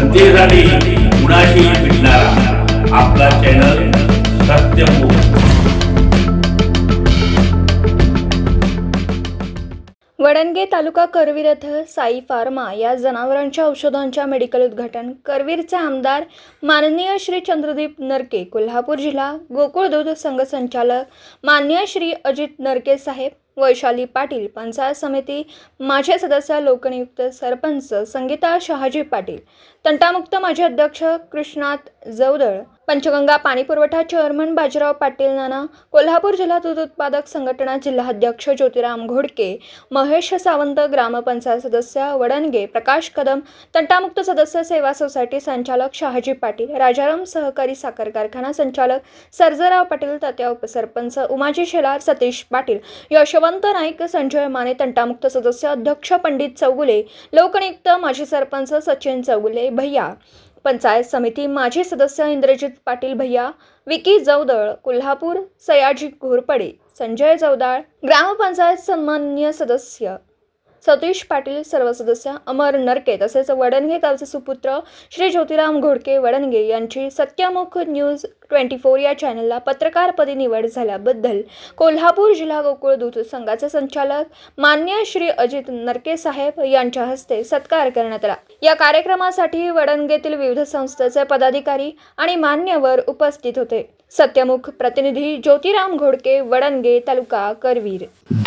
जनतेसाठी कुणाशी भेटणारा. आपला चॅनल सत्यमुख वडणगे तालुका करवीर येथे साई फार्मा या जनावरांच्या औषधांच्या मेडिकल उद्घाटन करवीरचे आमदार माननीय श्री चंद्रदीप नरके कोल्हापूर जिल्हा गोकुळ दूध संघ संचालक माननीय श्री अजित नरके साहेब वैशाली पाटील पंचायत समिती माझे सदस्य लोकनियुक्त सरपंच संगीता शहाजी पाटील तंटामुक्त माजी अध्यक्ष कृष्णात जवदळ पंचगंगा पाणीपुरवठा चेअरमन बाजीराव पाटील नाना कोल्हापूर जिल्हा दूध उत्पादक संघटना जिल्हाध्यक्ष ज्योतिराम घोडके महेश सावंत ग्रामपंचायत सदस्य वडणगे प्रकाश कदम तंटामुक्त सदस्य सेवा सोसायटी संचालक शहाजी पाटील राजाराम सहकारी साखर कारखाना संचालक सर्जराव पाटील तात्या उपसरपंच उमाजी शेलार सतीश पाटील यशवंत नाईक संजय माने तंटामुक्त सदस्य अध्यक्ष पंडित चौगुले लोकनियुक्त माजी सरपंच सचिन चौगुले भैया पंचायत समिती माजी सदस्य इंद्रजित पाटील भैया विकी जवदळ कोल्हापूर सयाजी घोरपडे संजय जवदाळ ग्रामपंचायत सन्मान्य सदस्य सतीश पाटील सर्व सदस्य अमर नरके तसेच वडणगे गावचे सुपुत्र श्री ज्योतिराम घोडके वडणगे यांची सत्यमुख न्यूज ट्वेंटी फोर या चॅनलला पत्रकारपदी निवड झाल्याबद्दल कोल्हापूर जिल्हा गोकुळ दूध संघाचे संचालक मान्य श्री अजित नरके साहेब यांच्या हस्ते सत्कार करण्यात आला. या कार्यक्रमासाठी वडणगेतील विविध संस्थेचे पदाधिकारी आणि मान्यवर उपस्थित होते. सत्यमुख प्रतिनिधी ज्योतिराम घोडके वडणगे तालुका करवीर.